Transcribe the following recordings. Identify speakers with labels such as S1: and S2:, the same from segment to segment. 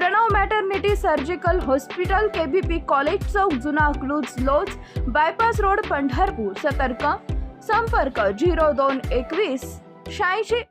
S1: Pranav maternity surgical hospital KBP college Chowk जुना अकलूज लोज bypass road Pandharpur. सतर्क. संपर्क झिरो दोन एकवीस. शहाऐंशी.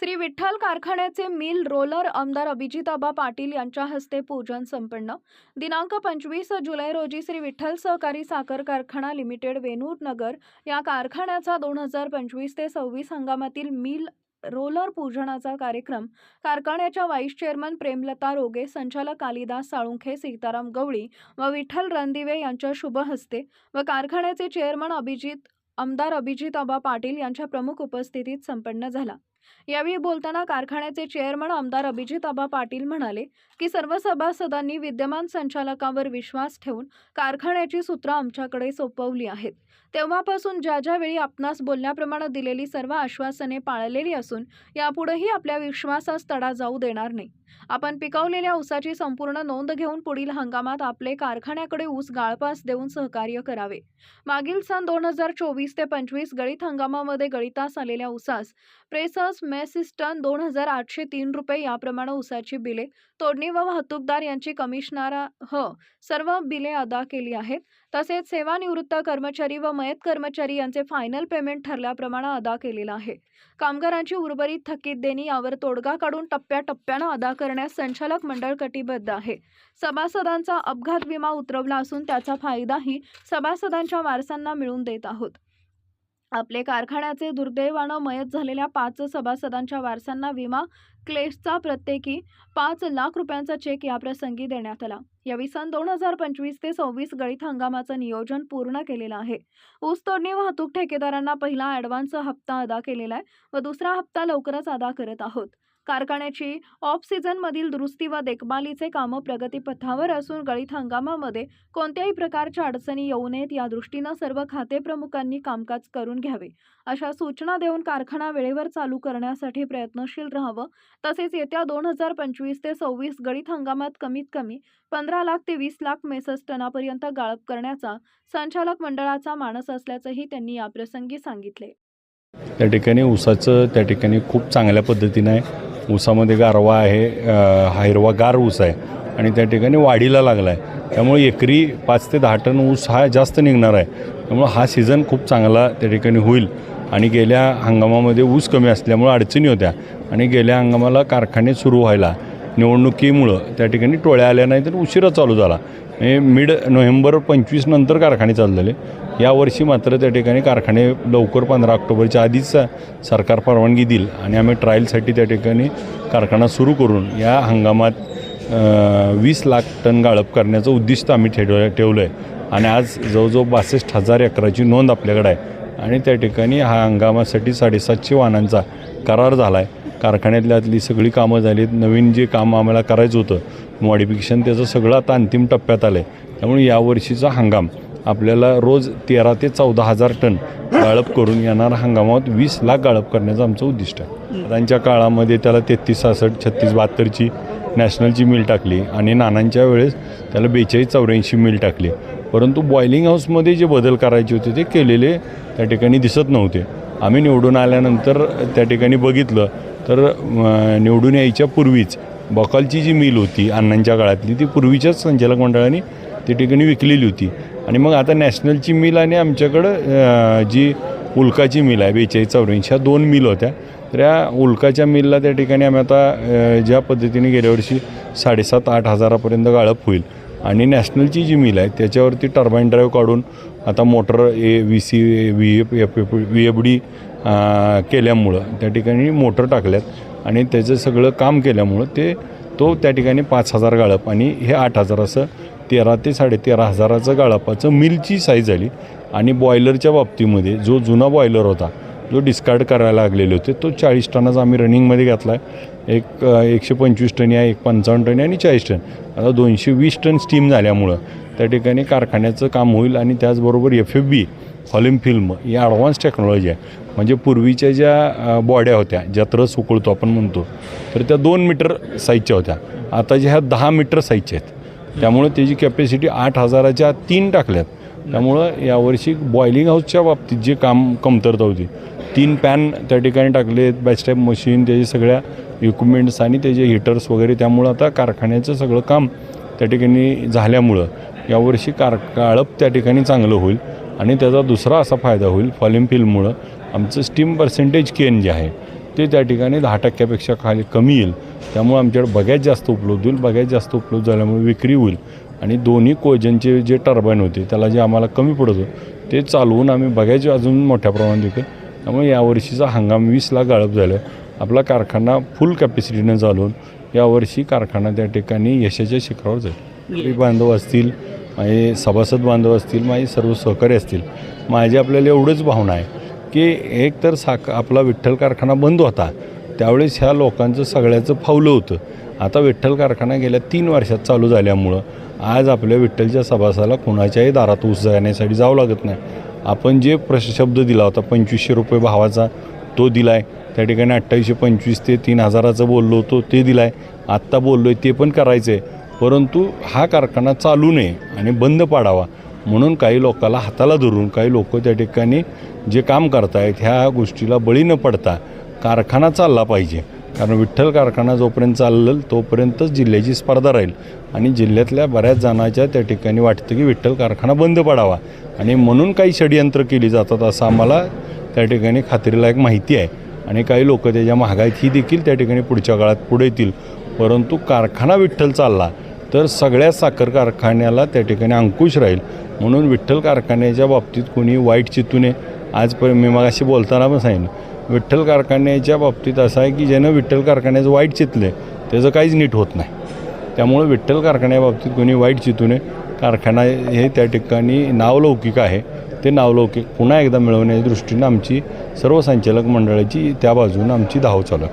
S1: श्री विठ्ठल कारखान्याचे मिल रोलर आमदार अभिजिताबा पाटील यांच्या हस्ते पूजन संपन्न. दिनांक पंचवीस जुलै रोजी श्री विठ्ठल सहकारी साखर कारखाना लिमिटेड वेणूर नगर या कारखान्याचा दोन हजार पंचवीस ते सव्वीस हंगामातील मिल रोलर पूजनाचा कार्यक्रम कारखान्याच्या व्हाईस चेअरमन प्रेमलता रोगे संचालक कालिदास साळुंखे सीताराम गवळी व विठ्ठल रणदिवे यांच्या शुभ हस्ते व कारखान्याचे चेअरमन अभिजित आमदार अभिजित आबा पाटील यांच्या प्रमुख उपस्थितीत संपन्न झाला. यावेळी बोलताना कारखान्याचे चेअरमन आमदार अभिजित आबा पाटील म्हणाले की सर्व सभासदांनी विद्यमान संचालकावर विश्वास ठेवून कारखान्याची सूत्र आमच्याकडे सोपवली आहेत. तेव्हापासून ज्या ज्या वेळी आपणास बोलण्याप्रमाणे दिलेली सर्व आश्वासने पाळलेली असून यापुढेही आपल्या विश्वासास तडा जाऊ देणार नाही. आपण पिकवलेल्या ऊसाची संपूर्ण नोंद घेऊन पुढील हंगामात आपले कारखान्याकडे ऊस गाळपास देऊन सहकार्य करावे. मागील सन दोन हजार चोवीस ते पंचवीस गळीत हंगामामध्ये गळीतास आलेल्या ऊसास प्रेसस मेसिस्टन दोन हजार आठशे तीन रुपये याप्रमाणे ऊसाची बिले तोडणी व वाहतूकदार यांची कमिशनारा ह सर्व बिले अदा केली आहेत. तसेच सेवानिवृत्त कर्मचारी व मयत कर्मचारी यांचे फायनल पेमेंट ठरल्याप्रमाणे अदा केलेला आहे. कामगारांची उर्वरित थकीत देणी यावर तोडगा काढून टप्प्याटप्प्यानं अदा करण्यास संचालक मंडळ कटिबद्ध आहे. सभासदांचा अपघात विमा उतरवला असून त्याचा फायदाही सभासदांच्या वारसांना मिळून देत आहोत. आपले कारखान्याचे दुर्दैवानं मयत झालेल्या पाच सभासदांच्या वारसांना विमा क्लेशचा प्रत्येकी पाच लाख रुपयांचा चेक याप्रसंगी देण्यात आला. यावेळी सन दोन हजार पंचवीस ते सव्वीस गळीत हंगामाचं नियोजन पूर्ण केलेलं आहे. ऊस तोडणी वाहतूक ठेकेदारांना पहिला ॲडव्हान्स हप्ता अदा केलेला आहे व दुसरा हप्ता लवकरच अदा करत आहोत. कारखान्याची ऑफ सीझनमधील दुरुस्ती व देखभालीचे कामं प्रगतीपथावर असून गळीत हंगामामध्ये कोणत्याही प्रकारच्या अडचणी येऊ नयेत या दृष्टीनं सर्व खातेप्रमुखांनी कामकाज करून घ्यावे. अशा सूचना देऊन कारखाना वेळेवर चालू करण्यासाठी प्रयत्नशील राहावं. तसेच येत्या दोन हजार पंचवीस ते सव्वीस गळीत हंगामात कमीत कमी पंधरा लाख ते वीस लाख मेसस टनापर्यंत गाळप करण्याचा संचालक मंडळाचा मानस असल्याचंही त्यांनी याप्रसंगी सांगितले.
S2: त्या ठिकाणी ऊसाचं त्या ठिकाणी खूप चांगल्या पद्धतीने ऊसामध्ये गारवा आहे हा हिरवा हिरवागार ऊस आहे आणि त्या ठिकाणी वाढीला लागला आहे त्यामुळे एकरी पाच ते दहा टन ऊस हा जास्त निघणार आहे. त्यामुळं हा सीझन खूप चांगला त्या ठिकाणी होईल. आणि गेल्या हंगामामध्ये ऊस कमी असल्यामुळं अडचणी होत्या. आणि गेल्या हंगामाला कारखाने सुरू व्हायला निवडणुकीमुळं त्या ठिकाणी टोळ्या आल्या नाही तर उशिरा चालू झाला. म्हणजे मिड नोव्हेंबर पंचवीस नंतर कारखाने चालू झाले यावर्षी मात्र त्या ठिकाणी कारखाने लवकर पंधरा ऑक्टोबरच्या आधीच सरकार परवानगी देईल आणि आम्ही ट्रायलसाठी त्या ठिकाणी कारखाना सुरू करून या हंगामात वीस लाख टन गाळप करण्याचं उद्दिष्ट आम्ही ठेव ठेवलं आहे आणि आज जवळजवळ बासष्ट हजार एकराची नोंद आपल्याकडे आहे. आणि त्या ठिकाणी हा हंगामासाठी साडेसातशे वाहनांचा करार झाला आहे कारखान्यातल्यातली सगळी कामं झाली आहेत नवीन जे काम आम्हाला करायचं होतं मॉडिफिकेशन त्याचं सगळं आता अंतिम टप्प्यात आलं आहे त्यामुळे यावर्षीचा हंगाम आपल्याला रोज तेरा ते चौदा हजार टन गाळप करून येणारा हंगामात वीस लाख गाळप करण्याचं आमचं उद्दिष्ट आहे. त्यांच्या काळामध्ये त्याला तेहतीस सहासष्ट छत्तीस बहात्तरची नॅशनलची मिल टाकली आणि नानांच्या वेळेस त्याला बेचाळीस चौऱ्याऐंशी मिल टाकली. परंतु बॉयलिंग हाऊसमध्ये जे बदल करायचे होते ते केलेले त्या ठिकाणी दिसत नव्हते. आम्ही निवडून आल्यानंतर त्या ठिकाणी बघितलं तर निवडून यायच्या पूर्वीच बकालची जी मिल होती अण्णांच्या काळातली ती पूर्वीच्याच संचालक मंडळाने त्या ठिकाणी विकलेली होती. आणि मग आता नॅशनलची मिल आणि आमच्याकडं जी उल्काची मिल आहे बेचाळीस चौऱ्याऐंशी ह्या दोन मिल होत्या. तर या उल्काच्या मिलला त्या ठिकाणी आम्ही आता ज्या पद्धतीने गेल्या वर्षी साडेसात आठ हजारापर्यंत गाळप होईल. आणि नॅशनलची जी मिल आहे त्याच्यावरती टर्बाईन ड्राईव्ह काढून आता motor A V C V F F F V F D केल्यामुळं. त्या ठिकाणी मोटर टाकल्यात आणि त्याचं सगळं काम केल्यामुळं ते तो त्या ठिकाणी पाच हजार गाळप आणि हे आठ हजार असं तेरा ते साडेतेरा हजाराचं गाळपाचं मिलची साईज झाली आणि बॉयलरच्या बाबतीमध्ये जो जुना बॉयलर होता जो डिस्कार्ड करायला लागलेले होते तो चाळीस टनाचा आम्ही रनिंगमध्ये घेतला आहे एक एकशे पंचवीस टन आहे एक पंचावन्न टन आहे आणि चाळीस टन. आता दोनशे वीस टन स्टीम झाल्यामुळं त्या ठिकाणी कारखान्याचं काम होईल आणि त्याचबरोबर एफ एफ बी हॉलिम फिल्म ही ॲडव्हान्स टेक्नॉलॉजी आहे. म्हणजे पूर्वीच्या ज्या बॉड्या होत्या ज्यात रस उकळतो आपण म्हणतो तर त्या दोन मीटर साईजच्या होत्या. आता ज्या ह्या दहा मीटर साईजच्या आहेत. त्यामुळं त्याची कॅपॅसिटी आठ हजाराच्या तीन टाकल्यात. त्यामुळं यावर्षी बॉयलिंग हाऊसच्या बाबतीत जे काम कमतरता होती तीन पॅन त्या ठिकाणी टाकले बॅच मशीन त्याचे सगळ्या इक्विपमेंट्स आणि त्याचे हिटर्स वगैरे त्यामुळं आता कारखान्याचं सगळं काम त्या ठिकाणी झाल्यामुळं यावर्षी कार काळप त्या ठिकाणी चांगलं होईल आणि त्याचा दुसरा असा फायदा होईल फॉलिम आमचं स्टीम पर्सेंटेज केन जे आहे ते त्या ठिकाणी दहा टक्क्यापेक्षा खाली कमी येईल. त्यामुळे आमच्याकडे बघायत जास्त उपलब्ध होईल बघायत जास्त उपलब्ध झाल्यामुळे विक्री होईल. आणि दोन्ही कोजनचे जे टर्बाईन होते त्याला जे आम्हाला कमी पडत होतं ते चालवून आम्ही बघायचे अजून मोठ्या प्रमाणात विकेल त्यामुळे यावर्षीचा हंगाम वीसला गाळप झालं. आपला कारखाना फुल कॅपॅसिटीनं चालवून यावर्षी कारखाना त्या ठिकाणी यशाच्या शिखरावर जाईल. बांधव असतील माझे सभासद बांधव असतील माझे सर्व सहकारी असतील माझी आपल्याला एवढंच भावना आहे की एक तर साक आपला विठ्ठल कारखाना बंद होता. त्यावेळेस ह्या लोकांचं सगळ्याचं फावलं होतं. आता विठ्ठल कारखाना गेल्या तीन वर्षात चालू झाल्यामुळं आज आपल्या विठ्ठलच्या सभासाला कुणाच्याही दारात ऊस जाण्यासाठी जावं लागत नाही. आपण जे प्रश शब्द दिला होता पंचवीसशे रुपये भावाचा तो दिला आहे त्या ठिकाणी अठ्ठावीसशे पंचवीस ते तीन हजाराचं बोललो होतो ते दिला आहे आत्ता बोललो आहे ते पण करायचं आहे परंतु हा कारखाना चालू नये आणि बंद पाडावा म्हणून काही लोकाला हाताला धरून काही लोक त्या ठिकाणी जे काम करतायत ह्या गोष्टीला बळी न पडता कारखाना चालला पाहिजे. कारण विठ्ठल कारखाना जोपर्यंत चाललं तोपर्यंतच जिल्ह्याची स्पर्धा राहील. आणि जिल्ह्यातल्या बऱ्याच जणाच्या त्या ठिकाणी वाटतं की विठ्ठल कारखाना बंद पडावा. आणि म्हणून काही षडयंत्र केली जातात असं आम्हाला त्या ठिकाणी खात्रीलायक माहिती आहे. आणि काही लोक त्याच्या महागाईत ही देखील त्या ठिकाणी पुढच्या काळात पुढे येतील. परंतु कारखाना विठ्ठल चालला तर सगळ्या साखर कारखान्याला त्या ठिकाणी अंकुश राहील. म्हणून विठ्ठल कारखान्याच्या बाबतीत कोणी वाईट चितू नये. आजपर्यंत मी मगाशी बोलताना पण सांगितलं. विठ्ठल कारखान्याच्या बाबतीत असं आहे की ज्यानं विठ्ठल कारखान्याचं वाईट चितले त्याचं काहीच नीट होत नाही. त्यामुळं विठ्ठल कारखान्याबाबतीत कोणी वाईट चितू नये. कारखाना हे त्या ठिकाणी नावलौकिक आहे. ते नावलौकिक पुन्हा एकदा मिळवण्याच्या दृष्टीनं आमची सर्व संचालक मंडळाची त्या बाजूनं आमची धाव चालू